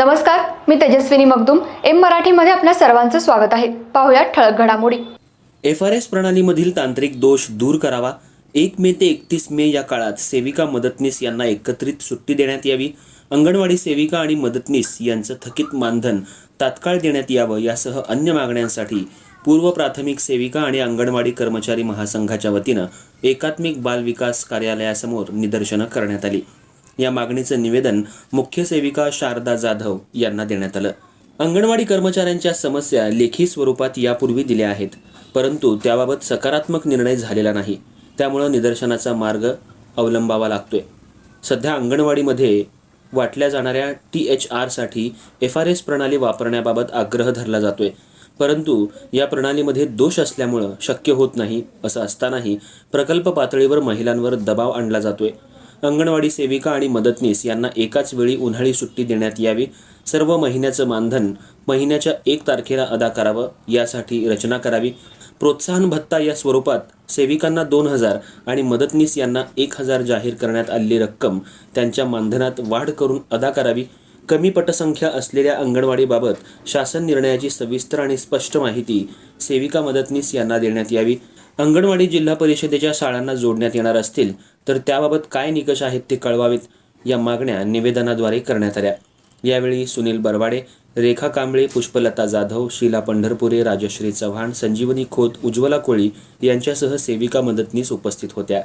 नमस्कार मी तेजस्विनी मगदुम. एम मराठीमध्ये आपल्या सर्वांचं स्वागत आहे. पाहुयात ठळक घडामोडी. एफ आर एस प्रणालीमधील तांत्रिक दोष दूर करावा. एक मे ते एकतीस मे या काळात सेविका मदतनीस यांना एकत्रित सुट्टी देण्यात यावी. अंगणवाडी सेविका आणि मदतनीस यांचं थकीत मानधन तात्काळ देण्यात यावं यासह अन्य मागण्यांसाठी पूर्व प्राथमिक सेविका आणि अंगणवाडी कर्मचारी महासंघाच्या वतीनं एकात्मिक बाल विकास कार्यालयासमोर निदर्शनं करण्यात आली. या मागणीचं निवेदन मुख्य सेविका शारदा जाधव यांना देण्यात आलं. अंगणवाडी कर्मचाऱ्यांच्या समस्या लेखी स्वरूपात यापूर्वी दिल्या आहेत परंतु त्याबाबत सकारात्मक निर्णय झालेला नाही. त्यामुळं निदर्शनाचा मार्ग अवलंबावा लागतोय. सध्या अंगणवाडीमध्ये वाटल्या जाणाऱ्या टी एच आरसाठी एफ आर एस प्रणाली वापरण्याबाबत आग्रह धरला जातोय परंतु या प्रणालीमध्ये दोष असल्यामुळं शक्य होत नाही असं असतानाही प्रकल्प पातळीवर महिलांवर दबाव आणला जातोय. अंगणवाडी सेविका आणि मदतनीस यांना एकाच वेळी उन्हाळी सुट्टी देण्यात यावी. सर्व महिन्याचं मानधन महिन्याच्या एक तारखेला अदा करावं यासाठी रचना करावी. प्रोत्साहन भत्ता या स्वरूपात सेविकांना दोन हजार आणि मदतनीस यांना एक हजार जाहीर करण्यात आलेली रक्कम त्यांच्या मानधनात वाढ करून अदा करावी. कमी पटसंख्या असलेल्या अंगणवाडीबाबत शासन निर्णयाची सविस्तर आणि स्पष्ट माहिती सेविका मदतनीस यांना देण्यात यावी. अंगणवाडी जिल्हा परिषदेच्या शाळांना जोडण्यात येणार असतील तर त्याबाबत काय निकष आहेत ते कळवावेत या मागण्या निवेदनाद्वारे करण्यात आल्या. यावेळी सुनील बरवाडे रेखा कांबळे पुष्पलता जाधव शीला पंढरपुरे राजश्री चव्हाण संजीवनी खोत उज्ज्वला कोळी यांच्यासह सेविका मदतनीस उपस्थित होत्या.